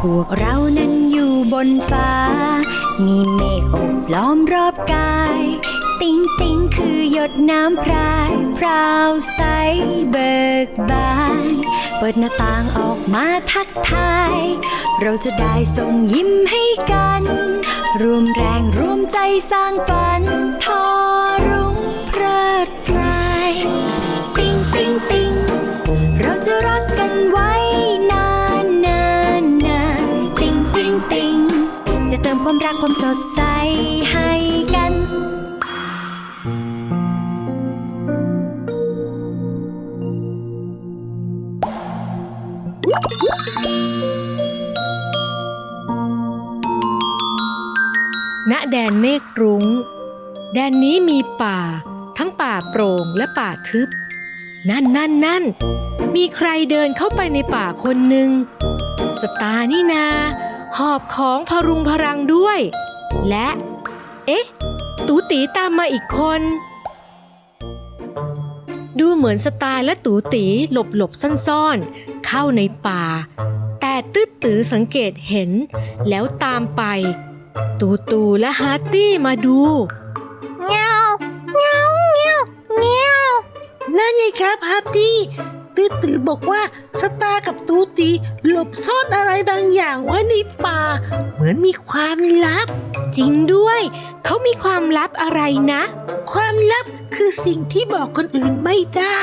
พวกเรานั้นอยู่บนฟ้า มีเมฆอบล้อมรอบกาย ติ๊งติ๊งคือหยดน้ำพรายพราวใสเบิกบาน เปิดหน้าต่างออกมาทักทาย เราจะได้ส่งยิ้มให้กัน รวมแรงรวมใจสร้างฝันทอ ดใสให้กัน ณแดนเมฆรุง้ง แดนนี้มีป่า ทั้งป่าโปร่งและป่าทึบ นั่นนั่นนั่นมีใครเดินเข้าไปในป่าคนหนึ่ง สตาร์นี่นา หอบของพรุงพรังด้วย และ เอ๊ะ ตูตีตามมาอีกคน ดูเหมือนสตาร์และตูตีหลบหลบซ่อนๆ เข้าในป่า แต่ตื้อตือสังเกตเห็น แล้วตามไป ตูตูและฮาร์ตี้มาดูเงาเงาเงาเงานั่นไงครับฮาร์ตี้ ตื้อตือบอกว่าสตาร์กับตูตีหลบซ่อนอะไรบางอย่างไว้ในป่า เหมือนมีความลับ จริงด้วย เขามีความลับอะไรนะ ความลับคือสิ่งที่บอกคนอื่นไม่ได้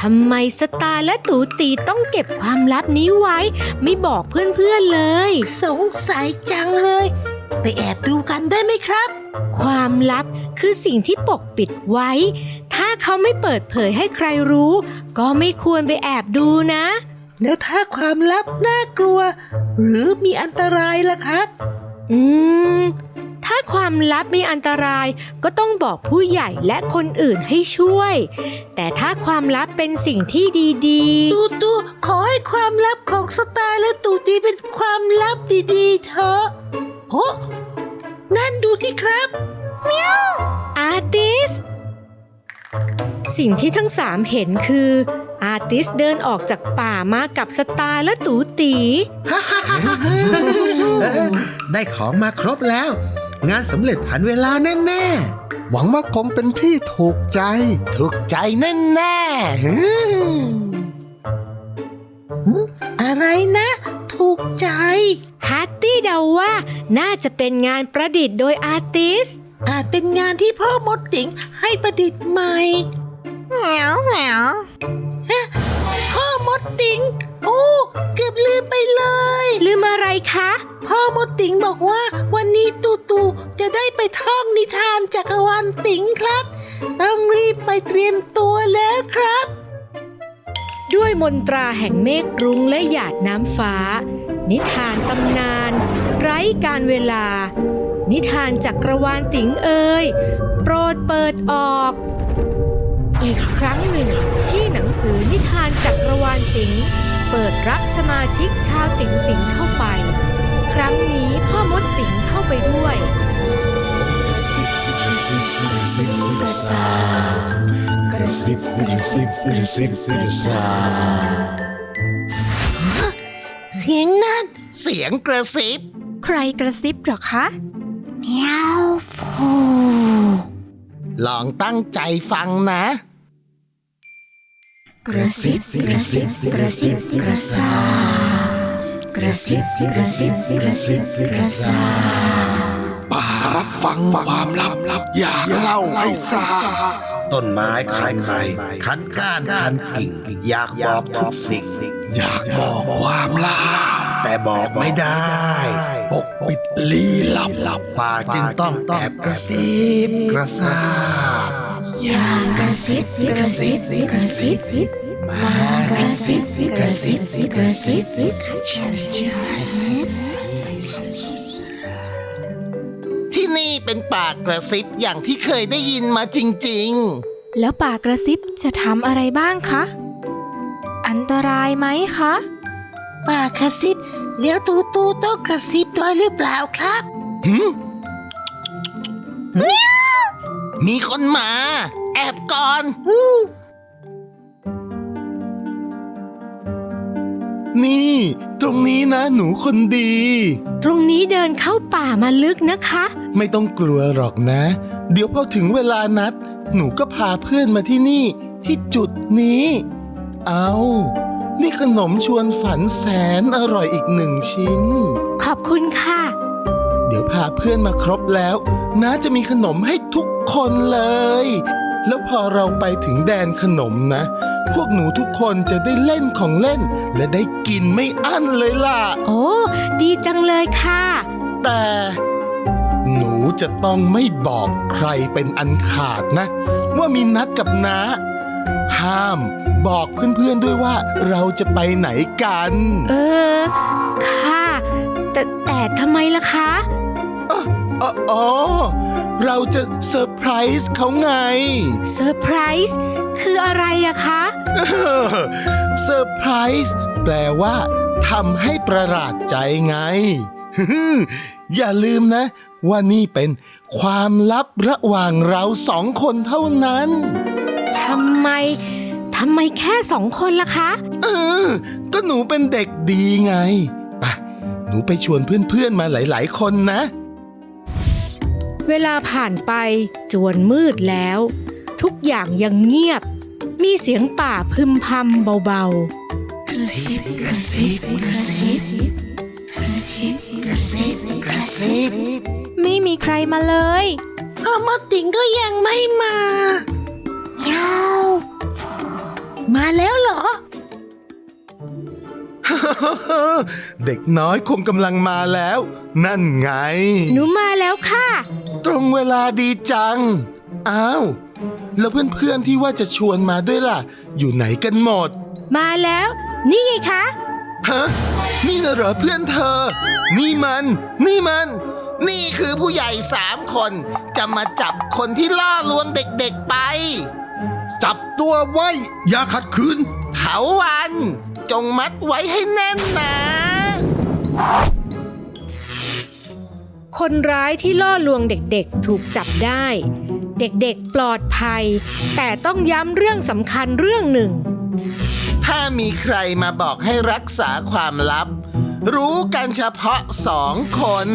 ทำไมสตาร์และตูตีต้องเก็บความลับนี้ไว้ ไม่บอกเพื่อนๆเลย สงสัยจังเลย ไปแอบดูกันได้ไหมครับ ความลับคือสิ่งที่ปกปิดไว้ถ้า เขาไม่เปิดเผยให้ใครรู้ ก็ไม่ควรไปแอบดูนะ แล้วถ้าความลับน่ากลัว หรือมีอันตรายล่ะครับ อืม ถ้าความลับมีอันตรายก็ต้องบอกผู้ใหญ่และคนอื่นให้ช่วย แต่ถ้าความลับเป็นสิ่งที่ดีตูตูขอให้ความลับของสตาร์และตูตีเป็นความลับดีๆเถอะโอ้นั่นดูสิครับ ๆอาร์ติส สิ่งที่ทั้งสามเห็นคือ อาร์ติสเดินออกจากป่ามากับสตาร์และตูตี ได้ของมาครบแล้ว งานสำเร็จทันเวลาแน่หวังว่าคงเป็นที่ถูกใจๆถูกใจแน่ๆฮึ่มอะไรนะ ถูกใจ ฮาร์ตี้เดาว่าน่าจะเป็นงานประดิษฐ์โดยอาร์ติส อาจเป็นงานที่พ่อมดติ๋งให้ประดิษฐ์ใหม่เงาเงาพ่อมดติ๋งโอ้เกือบลืมไปเลย ลืมอะไรคะ พ่อมดติ๋งบอกว่าวันนี้ตูตูจะได้ไปท่องนิทานจักรวาลติ๋งครับ ต้องรีบไปเตรียมตัวแล้วครับ ด้วยมนตราแห่งเมฆรุ้งและหยาดน้ำฟ้า นิทานตำนาน ไร้การเวลา นิทานจักรวาลติ๋งเอ่ยโปรดเปิดออก อีกครั้งหนึ่งที่หนังสือนิทานจักรวาลติ๋งเปิดรับสมาชิกชาวติ๋งติ๋งเข้าไป ครั้งนี้พ่อมดติ๋งเข้าไปด้วยกระซาบกระซิบกระซิบกระซิบกระซาบเสียงนั่นเสียงกระซิบ ใครกระซิบเหรอคะ เมียวฟูลองตั้งใจฟังนะ กระซิบกระซิบกระซิบกระซาบกระซิบกระซิบกระซิบกระซาบป่ารับฟังความลับลับอยากเล่าให้ทราบต้นไม้คันใบคันก้านคันกิ่ง อยากบอกทุกสิ่ง อยากบอกความลับ แต่บอกไม่ได้ ปกปิดลี้ลับลับป่าจึงต้องแอบกระซิบกระซาบอยากกระซิบกระซิบกระซิบมากระซิบกระซิบกระซิบที่นี่เป็นป่ากระซิบอย่างที่เคยได้ยินมาจริง ๆ แล้วป่ากระซิบจะทำอะไรบ้างคะ อันตรายไหมคะ ป่ากระซิบเดี๋ยวตูตูต้องกระซิบด้วยหรือเปล่าครับมีคนมา แอบก่อนอืมนี่ ตรงนี้นะหนูคนดี ตรงนี้เดินเข้าป่ามาลึกนะคะ ไม่ต้องกลัวหรอกนะ เดี๋ยวพอถึงเวลานัด หนูก็พาเพื่อนมาที่นี่ ที่จุดนี้ เอา นี่ขนมชวนฝันแสนอร่อยอีกหนึ่งชิ้น ขอบคุณค่ะ เดี๋ยวพาเพื่อนมาครบแล้วน้าจะมีขนมให้ทุกคนเลย แล้วพอเราไปถึงแดนขนมนะ พวกหนูทุกคนจะได้เล่นของเล่น และได้กินไม่อั้นเลยล่ะ โอ้ ดีจังเลยค่ะ แต่ หนูจะต้องไม่บอกใครเป็นอันขาดนะ ว่ามีนัดกับน้า ห้ามบอกเพื่อนๆด้วยว่าเราจะไปไหนกัน เออ ค่ะ แต่แต่ทำไมล่ะคะอ๋ออ๋ออ๋อ เราจะเซอร์ไพรส์เขาไง เซอร์ไพรส์คืออะไรอะคะเซอร์ไพรส์แปลว่าทำให้ประหลาดใจไง อย่าลืมนะ ว่านี่เป็นความลับระหว่างเราสองคนเท่านั้น ทำไมทำไมแค่สองคนล่ะคะ เออก็หนูเป็นเด็กดีไงไปหนูไปชวนเพื่อนๆมาหลาย ๆ คนนะ เวลาผ่านไปจวนมืดแล้ว ทุกอย่างยังเงียบ มีเสียงป่าพึมพำเบากระซิบกระซิบกระซิบกระซิบกระซิบกระซิบไม่มีใครมาเลยพ่อมดติ๋งก็ยังไม่มา เงามาแล้วเหรอ เด็กน้อยคงกำลังมาแล้ว นั่นไงๆหนูมาแล้วค่ะ ตรงเวลาดีจัง อ้าว แล้วเพื่อนๆที่ว่าจะชวนมาด้วยล่ะ อยู่ไหนกันหมด มาแล้ว นี่ไงคะ ฮะ นี่น่ะเหรอเพื่อนเธอ นี่มัน นี่มัน นี่คือผู้ใหญ่สามคน จะมาจับคนที่ล่อลวงเด็กๆไป จับตัวไว้ อย่าขัดขืนเถาวัน จงมัดไว้ให้แน่นนะ คนร้ายที่ล่อลวงเด็กๆถูกจับได้ เด็กๆปลอดภัย แต่ต้องย้ำเรื่องสำคัญเรื่องหนึ่ง ถ้ามีใครมาบอกให้รักษาความลับ รู้กันเฉพาะสองคน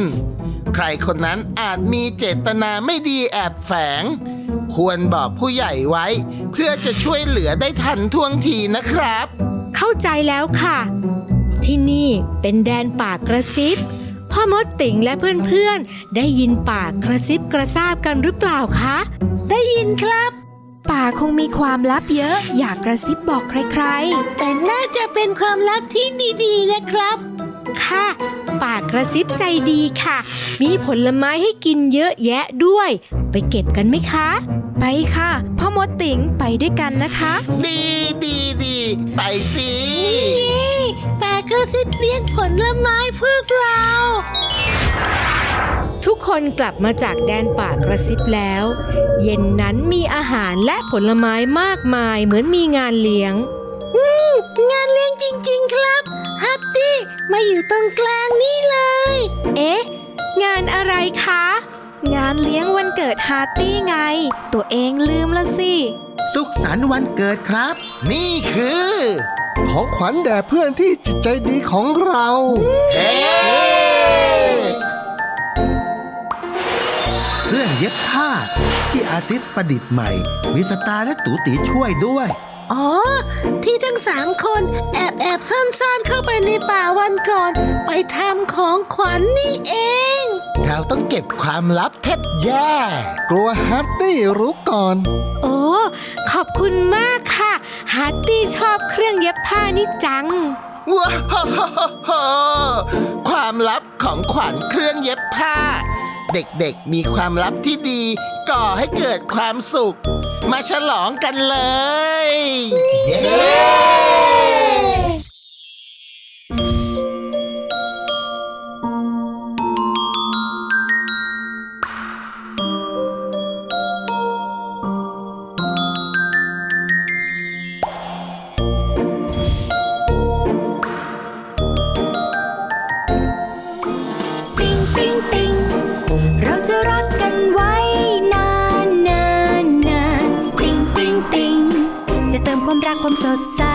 ใครคนนั้นอาจมีเจตนาไม่ดีแอบแฝง ควรบอกผู้ใหญ่ไว้ เพื่อจะช่วยเหลือได้ทันท่วงทีนะครับ เข้าใจแล้วค่ะ ที่นี่เป็นแดนป่ากระซิบ พ่อมดติ่งและเพื่อนๆ ได้ยินป่ากระซิบกระซาบกันหรือเปล่าคะ ได้ยินครับ ป่าคงมีความลับเยอะ อยากกระซิบบอกใครแต่น่าจะเป็นความลับที่ดีๆนะครับ ค่ะป่ากระซิบใจดีค่ะ มีผลไม้ให้กินเยอะแยะด้วย ไปเก็บกันไหมคะๆ ไปค่ะพ่อมดติ๋งไปด้วยกันนะคะ ดีดีดีไปสินี่ป่ากระซิบเลี้ยงผลไม้พวกเรา ทุกคนกลับมาจากแดนป่ากระซิบแล้ว เย็นนั้นมีอาหารและผลไม้มากมายเหมือนมีงานเลี้ยงงานเลี้ยงจริง ๆ ครับ ฮัตตี้มาอยู่ตรงกลางานเลี้ยงวันเกิดฮาร์ตี้ไง ตัวเองลืมละสิ สุขสันต์วันเกิดครับ นี่คือ ของขวัญแด่เพื่อนที่จิตใจดีของเราเอ๊เครื่องเย็บผ้าที่อาร์ติสต์ประดิษฐ์ใหม่ มีสตาร์และตูตีช่วยด้วย อ๋อ ที่ทั้งสามคนแอบแอบซ่อนๆเข้าไปในป่าวันก่อน ไปทำของขวัญนนี่เอง เราต้องเก็บความลับแทบแย่ กลัวฮัตตี้รู้ก่อน โอ้ ขอบคุณมากค่ะฮาร์ตี้ชอบเครื่องเย็บผ้านี่จัง ว้าวความลับของขวัญเครื่องเย็บผ้า เด็กๆมีความลับที่ดี ก่อให้เกิดความสุข มาฉลองกันเลย เย้า